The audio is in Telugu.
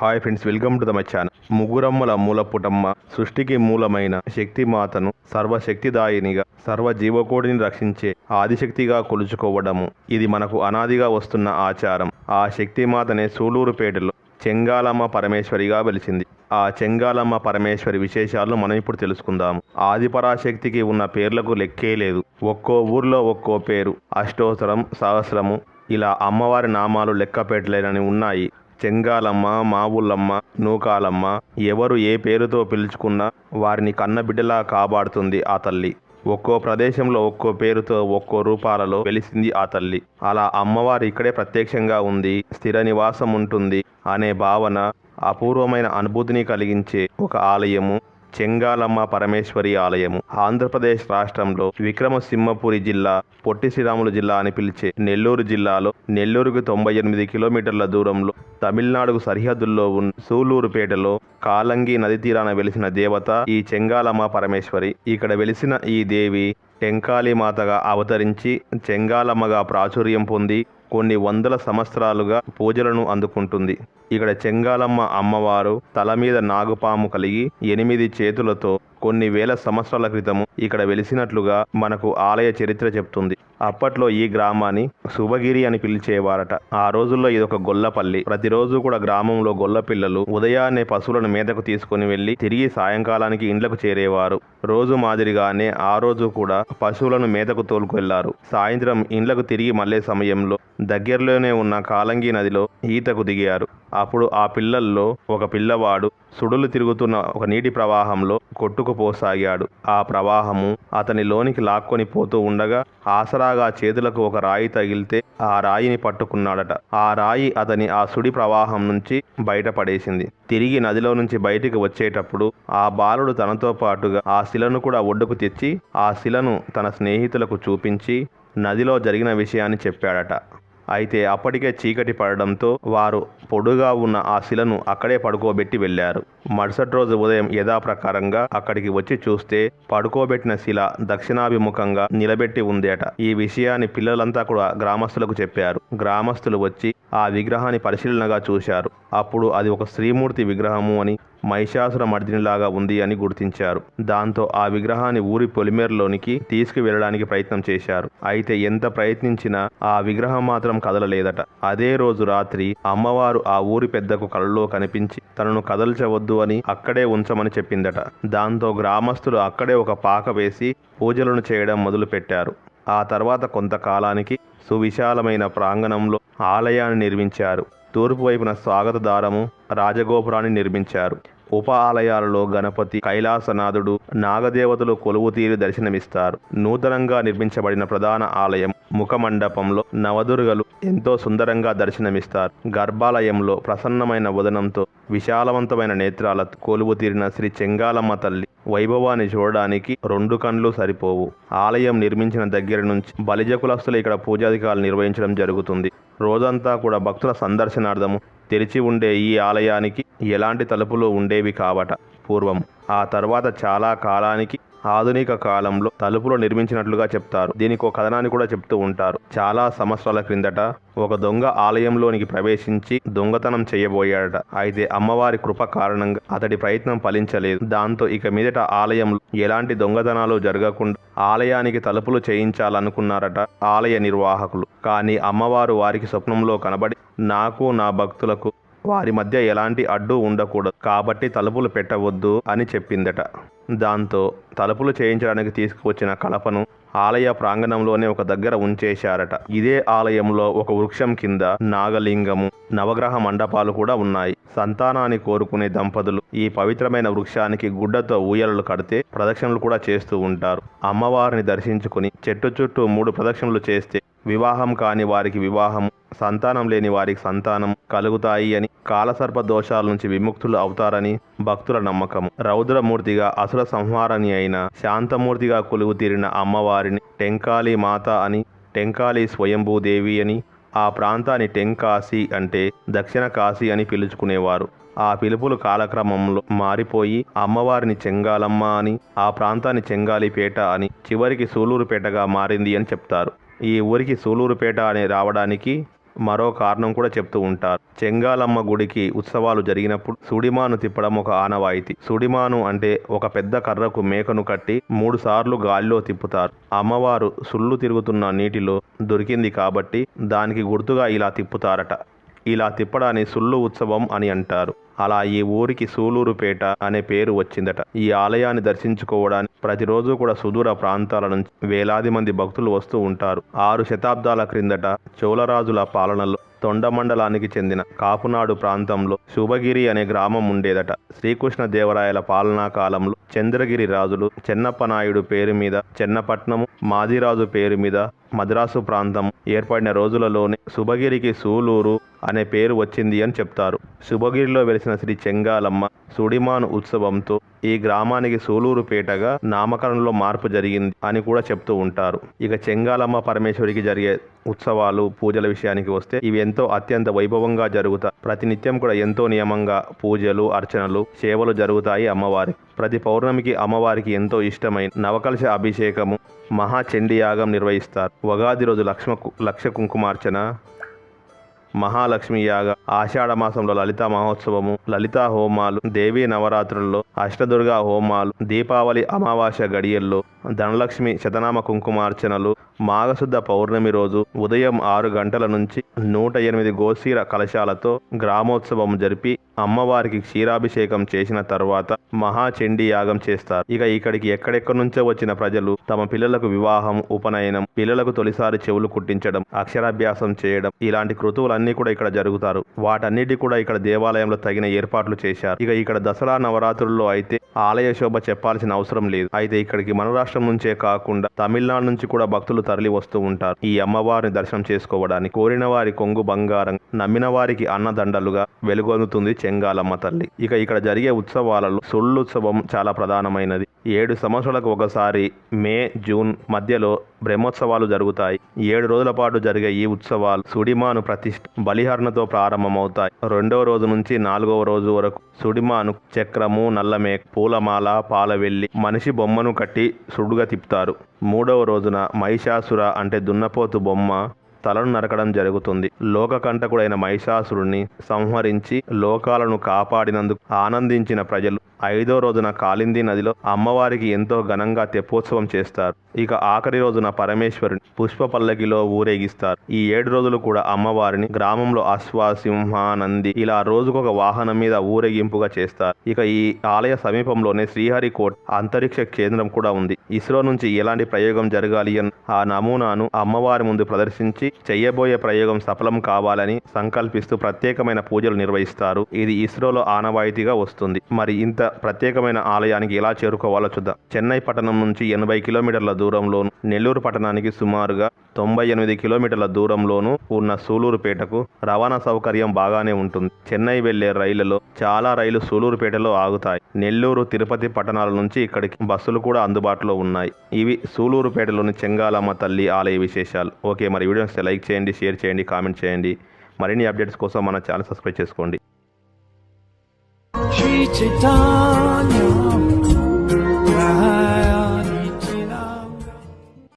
Hi friends welcome to the my channel. ముగ్గురమ్మల మూలపుటమ్మ సృష్టికి మూలమైన శక్తిమాతను సర్వశక్తిదాయినిగా సర్వజీవకోడిని రక్షించే ఆదిశక్తిగా కొలుచుకోవడము. ఇది మనకు అనాదిగా వస్తున్న ఆచారం. ఆ శక్తిమాతనే సూలూరుపేటలో చెంగాలమ్మ పరమేశ్వరిగా వెలిసింది. ఆ చెంగాలమ్మ పరమేశ్వరి విశేషాలను మనం ఇప్పుడు తెలుసుకుందాము. ఆదిపరాశక్తికి ఉన్న పేర్లకు లెక్కే లేదు. ఒక్కో ఊర్లో ఒక్కో పేరు. అష్టోత్తరం సహస్రము ఇలా అమ్మవారి నామాలు లెక్క పెట్టలేనని ఉన్నాయి. చెంగాలమ్మ మావుల్లమ్మ నూకాలమ్మ ఎవరు ఏ పేరుతో పిలుచుకున్నా వారిని కన్నబిడ్డలా కాపాడుతుంది ఆ తల్లి. ఒక్కో ప్రదేశంలో ఒక్కో పేరుతో ఒక్కో రూపాలలో వెలిసింది ఆ తల్లి. అలా అమ్మవారు ఇక్కడే ప్రత్యక్షంగా ఉంది స్థిర నివాసం ఉంటుంది అనే భావన అపూర్వమైన అనుభూతిని కలిగించే ఒక ఆలయము చెంగాలమ్మ పరమేశ్వరి ఆలయము. ఆంధ్రప్రదేశ్ రాష్ట్రంలో విక్రమసింహపురి జిల్లా పొట్టి శ్రీరాములు జిల్లా అని పిలిచే నెల్లూరు జిల్లాలో నెల్లూరుకు తొంభై ఎనిమిది కిలోమీటర్ల దూరంలో తమిళనాడుకు సరిహద్దుల్లో ఉన్న సూలూరుపేటలో కాలంగి నది తీరాన వెలిసిన దేవత ఈ చెంగాలమ్మ పరమేశ్వరి. ఇక్కడ వెలిసిన ఈ దేవి టెంకాళీమాతగా అవతరించి చెంగాలమ్మగా ప్రాచుర్యం పొంది కొన్ని వందల సంవత్సరాలుగా పూజలను అందుకుంటుంది. ఇక్కడ చెంగాలమ్మ అమ్మవారు తల మీద నాగుపాము కలిగి ఎనిమిది చేతులతో కొన్ని వేల సంవత్సరాల క్రితము ఇక్కడ వెలిసినట్లుగా మనకు ఆలయ చరిత్ర చెప్తుంది. అప్పట్లో ఈ గ్రామాన్ని శుభగిరి అని పిలిచేవారట. ఆ రోజుల్లో ఇది ఒక గొల్లపల్లి. ప్రతిరోజు కూడా గ్రామంలో గొల్ల పిల్లలు ఉదయాన్నే పశువులను మేతకు తీసుకుని వెళ్ళి తిరిగి సాయంకాలానికి ఇండ్లకు చేరేవారు. రోజు మాదిరిగానే ఆ రోజు కూడా పశువులను మేతకు తోలుకెళ్ళారు. సాయంత్రం ఇండ్లకు తిరిగి మళ్ళే సమయంలో దగ్గరలోనే ఉన్న కాలంగి నదిలో ఈతకు దిగారు. అప్పుడు ఆ పిల్లల్లో ఒక పిల్లవాడు సుడులు తిరుగుతున్న ఒక నీటి ప్రవాహంలో కొట్టుకుపోసాగాడు. ఆ ప్రవాహము అతని లోనికి లాక్కొని పోతూ ఉండగా ఆసరాగా చేతులకు ఒక రాయి తగిలితే ఆ రాయిని పట్టుకున్నాడట. ఆ రాయి అతని ఆ సుడి ప్రవాహం నుంచి బయటపడేసింది. తిరిగి నదిలో నుంచి బయటికి వచ్చేటప్పుడు ఆ బాలుడు తనతో పాటుగా ఆ శిలను కూడా ఒడ్డుకు తెచ్చి ఆ శిలను తన స్నేహితులకు చూపించి నదిలో జరిగిన విషయాన్ని చెప్పాడట. అయితే అప్పటికే చీకటి పడడంతో వారు పొడుగా ఉన్న ఆ శిలను అక్కడే పడుకోబెట్టి వెళ్ళారు. మరుసటి రోజు ఉదయం యథాప్రకారంగా అక్కడికి వచ్చి చూస్తే పడుకోబెట్టిన శిల దక్షిణాభిముఖంగా నిలబెట్టి ఉందేట. ఈ విషయాన్ని పిల్లలంతా కూడా గ్రామస్తులకు చెప్పారు. గ్రామస్తులు వచ్చి ఆ విగ్రహాన్ని పరిశీలనగా చూశారు. అప్పుడు అది ఒక శ్రీమూర్తి విగ్రహము అని మహిషాసుర మర్దినిలాగా ఉంది అని గుర్తించారు. దాంతో ఆ విగ్రహాన్ని ఊరి పొలిమేరలోనికి తీసుకువెళ్ళడానికి ప్రయత్నం చేశారు. అయితే ఎంత ప్రయత్నించినా ఆ విగ్రహం మాత్రం కదలలేదట. అదే రోజు రాత్రి అమ్మవారు ఆ ఊరి పెద్దకు కలలో కనిపించి తనను కదల్చవద్దు అని అక్కడే ఉంచమని చెప్పిందట. దాంతో గ్రామస్తులు అక్కడే ఒక పాక వేసి పూజలను చేయడం మొదలుపెట్టారు. ఆ తర్వాత కొంతకాలానికి సువిశాలమైన ప్రాంగణంలో ఆలయాన్ని నిర్మించారు. తూర్పు వైపున స్వాగత దారము రాజగోపురాన్ని నిర్మించారు. ఉప ఆలయాలలో గణపతి కైలాసనాథుడు నాగదేవతలు కొలువు తీరి దర్శనమిస్తారు. నూతనంగా నిర్మించబడిన ప్రధాన ఆలయం ముఖమండపంలో నవదుర్గలు ఎంతో సుందరంగా దర్శనమిస్తారు. గర్భాలయంలో ప్రసన్నమైన వదనంతో విశాలవంతమైన నేత్రాల కొలువు తీరిన శ్రీ చెంగాలమ్మ తల్లి వైభవాన్ని చూడడానికి రెండు కండ్లు సరిపోవు. ఆలయం నిర్మించిన దగ్గర నుంచి బలిజకులస్తులు ఇక్కడ పూజాధికారులు నిర్వహించడం జరుగుతుంది. రోజంతా కూడా భక్తుల సందర్శనార్థము తెరిచి ఉండే ఈ ఆలయానికి ఎలాంటి తలుపులు ఉండేవి కావట పూర్వం. ఆ తర్వాత చాలా కాలానికి ఆధునిక కాలంలో తలుపులు నిర్మించినట్లుగా చెప్తారు. దీనికి ఒక కథనాన్ని కూడా చెప్తూ ఉంటారు. చాలా సంవత్సరాల క్రిందట ఒక దొంగ ఆలయంలోనికి ప్రవేశించి దొంగతనం చేయబోయాడట. అయితే అమ్మవారి కృప కారణంగా అతడి ప్రయత్నం ఫలించలేదు. దాంతో ఇక మీదట ఆలయంలో ఎలాంటి దొంగతనాలు జరగకుండా ఆలయానికి తలుపులు చేయించాలనుకున్నారట ఆలయ నిర్వాహకులు. కానీ అమ్మవారు వారికి స్వప్నంలో కనబడి నాకు నా భక్తులకు వారి మధ్య ఎలాంటి అడ్డు ఉండకూడదు. కాబట్టి తలుపులు పెట్టవద్దు అని చెప్పిందట. దాంతో తలుపులు చేయించడానికి తీసుకువచ్చిన కలపను ఆలయ ప్రాంగణంలోనే ఒక దగ్గర ఉంచేశారట. ఇదే ఆలయంలో ఒక వృక్షం కింద నాగలింగము నవగ్రహ మండపాలు కూడా ఉన్నాయి. సంతానాన్ని కోరుకునే దంపతులు ఈ పవిత్రమైన వృక్షానికి గుడ్డతో ఊయలలు కడితే ప్రదక్షిణలు కూడా చేస్తూ ఉంటారు. అమ్మవారిని దర్శించుకుని చెట్టు చుట్టూ మూడు ప్రదక్షిణలు చేస్తే వివాహం కాని వారికి వివాహం సంతానం లేని వారికి సంతానం కలుగుతాయి అని కాలసర్ప దోషాల నుంచి విముక్తులు అవుతారని భక్తుల నమ్మకం రౌద్రమూర్తిగా అసుర సంహారణి అయిన శాంతమూర్తిగా కొలువు తీరిన అమ్మవారిని టెంకాళి మాత అని టెంకాళి స్వయంభూదేవి అని ఆ ప్రాంతాన్ని టెంకాశీ అంటే దక్షిణ కాశీ అని పిలుచుకునేవారు. ఆ పిలుపులు కాలక్రమంలో మారిపోయి అమ్మవారిని చెంగాలమ్మ అని ఆ ప్రాంతాన్ని చెంగాలిపేట అని చివరికి సూలూరుపేటగా మారింది అని చెప్తారు. ఈ ఊరికి సూలూరుపేట అని రావడానికి మరో కారణం కూడా చెప్తూ ఉంటారు. చెంగాలమ్మ గుడికి ఉత్సవాలు జరిగినప్పుడు సుడిమాను తిప్పడం ఒక ఆనవాయితీ. సుడిమాను అంటే ఒక పెద్ద కర్రకు మేకను కట్టి మూడు సార్లు గాలిలో తిప్పుతారు. అమ్మవారు సుళ్ళు తిరుగుతున్న నీటిలో దొరికింది కాబట్టి దానికి గుర్తుగా ఇలా తిప్పుతారట. ఇలా తిప్పడాన్ని సుళ్ళు ఉత్సవం అని అంటారు. అలా ఈ ఊరికి సూలూరుపేట అనే పేరు వచ్చిందట. ఈ ఆలయాన్ని దర్శించుకోవడానికి ప్రతిరోజు కూడా సుదూర ప్రాంతాల నుంచి వేలాది మంది భక్తులు వస్తూ ఉంటారు. ఆరు శతాబ్దాల క్రిందట చోళరాజుల పాలనలో తొండమండలానికి చెందిన కాపునాడు ప్రాంతంలో శుభగిరి అనే గ్రామం ఉండేదట. శ్రీకృష్ణ దేవరాయల పాలనా కాలంలో చంద్రగిరి రాజులు చెన్నప్ప నాయుడు పేరు మీద చెన్నపట్నము మాదిరాజు పేరు మీద మద్రాసు ప్రాంతం ఏర్పడిన రోజులలోనే శుభగిరికి సూలూరు అనే పేరు వచ్చింది అని చెప్తారు. శుభగిరిలో వెలిసిన శ్రీ చెంగాలమ్మ సుడిమాను ఉత్సవంతో ఈ గ్రామానికి సూలూరుపేటగా నామకరణలో మార్పు జరిగింది అని కూడా చెప్తూ ఉంటారు. ఇక చెంగాలమ్మ పరమేశ్వరికి జరిగే ఉత్సవాలు పూజల విషయానికి వస్తే ఇవి ఎంతో అత్యంత వైభవంగా జరుగుతాయి. ప్రతినిత్యం కూడా ఎంతో నియమంగా పూజలు అర్చనలు సేవలు జరుగుతాయి అమ్మవారికి. ప్రతి పౌర్ణమికి అమ్మవారికి ఎంతో ఇష్టమైన నవకలశ అభిషేకము మహాచండీ యాగం నిర్వహిస్తారు. ఉగాది రోజు లక్ష్మ లక్ష కుంకుమార్చన మహాలక్ష్మి యాగ ఆషాఢ మాసంలో లలిత మహోత్సవము లలితా హోమాలు దేవీ నవరాత్రుల్లో అష్టదుర్గా హోమాలు దీపావళి అమావాస్య గడియల్లో ధనలక్ష్మి శతనామ కుంకుమార్చనలు మాఘశుద్ధ పౌర్ణమి రోజు ఉదయం ఆరు గంటల నుంచి నూట ఎనిమిది గోశీర కలశాలతో గ్రామోత్సవం జరిపి అమ్మవారికి క్షీరాభిషేకం చేసిన తర్వాత మహాచండీ యాగం చేస్తారు. ఇక ఇక్కడికి ఎక్కడెక్కడి నుంచో వచ్చిన ప్రజలు తమ పిల్లలకు వివాహం ఉపనయనం పిల్లలకు తొలిసారి చెవులు కుట్టించడం అక్షరాభ్యాసం చేయడం ఇలాంటి కృతువులన్నీ కూడా ఇక్కడ జరుగుతారు. వాటన్నిటి కూడా ఇక్కడ దేవాలయంలో తగిన ఏర్పాట్లు చేశారు. ఇక ఇక్కడ దసరా నవరాత్రుల్లో అయితే ఆలయ శోభ చెప్పాల్సిన అవసరం లేదు. అయితే ఇక్కడికి మన రాష్ట్రం నుంచే కాకుండా తమిళనాడు నుంచి కూడా భక్తులు తరలి వస్తూ ఉంటారు. ఈ అమ్మవారిని దర్శనం చేసుకోవడానికి కోరిన వారి కొంగు బంగారం నమ్మిన వారికి అన్నదండలుగా వెలుగొందుతుంది చెంగాలమ్మ తల్లి. ఇక ఇక్కడ జరిగే ఉత్సవాలలో సుళ్ళుత్సవం చాలా ప్రధానమైనది. ఏడు సంవత్సరాలకు ఒకసారి మే జూన్ మధ్యలో బ్రహ్మోత్సవాలు జరుగుతాయి. ఏడు రోజుల పాటు జరిగే ఈ ఉత్సవాలు సుడిమాను ప్రతిష్ఠ బలిహరణతో ప్రారంభమవుతాయి. రెండవ రోజు నుంచి నాలుగవ రోజు వరకు సుడిమాను చక్రము నల్లమే పూలమాల పాలవెల్లి మనిషి బొమ్మను కట్టి సుడుగా తిప్పుతారు. మూడవ రోజున మహిషాసుర అంటే దున్నపోతు బొమ్మ తలను నరకడం జరుగుతుంది. లోకకంటకుడైన మహిషాసురుణ్ణి సంహరించి లోకాలను కాపాడినందుకు ఆనందించిన ప్రజలు ఐదో రోజున కాలింది నదిలో అమ్మవారికి ఎంతో ఘనంగా తెప్పోత్సవం చేస్తారు. ఇక ఆఖరి రోజున పరమేశ్వరుని పుష్ప పల్లకిలో ఊరేగిస్తారు. ఈ ఏడు రోజులు కూడా అమ్మవారిని గ్రామంలో అశ్వ సింహ నంది ఇలా రోజుకొక వాహనం మీద ఊరేగింపుగా చేస్తారు. ఇక ఈ ఆలయ సమీపంలోనే శ్రీహరికోట్ అంతరిక్ష కేంద్రం కూడా ఉంది. ఇస్రో నుంచి ఎలాంటి ప్రయోగం జరగాలి అని ఆ నమూనాను అమ్మవారి ముందు ప్రదర్శించి చెయ్యబోయే ప్రయోగం సఫలం కావాలని సంకల్పిస్తూ ప్రత్యేకమైన పూజలు నిర్వహిస్తారు. ఇది ఇస్రోలో ఆనవాయితీగా వస్తుంది. మరి ఇంత ప్రత్యేకమైన ఆలయానికి ఎలా చేరుకోవాలో చూద్దాం. చెన్నై పట్టణం నుంచి ఎనభై కిలోమీటర్ల దూరంలోను నెల్లూరు పట్టణానికి సుమారుగా తొంభై ఎనిమిది కిలోమీటర్ల దూరంలోను ఉన్న సూలూరుపేటకు రవాణా సౌకర్యం బాగానే ఉంటుంది. చెన్నై వెళ్ళే రైళ్ళలో చాలా రైలు సూలూరుపేటలో ఆగుతాయి. నెల్లూరు తిరుపతి పట్టణాల నుంచి ఇక్కడికి బస్సులు కూడా అందుబాటులో ఉన్నాయి. ఇవి సూలూరుపేటలోని చెంగాలమ్మ తల్లి ఆలయ విశేషాలు. ఓకే మరి వీడియోస్ లైక్ చేయండి షేర్ చేయండి కామెంట్ చేయండి. మరిన్ని అప్డేట్స్ కోసం మన ఛానల్ సబ్స్క్రైబ్ చేసుకోండి. 빛을 떠요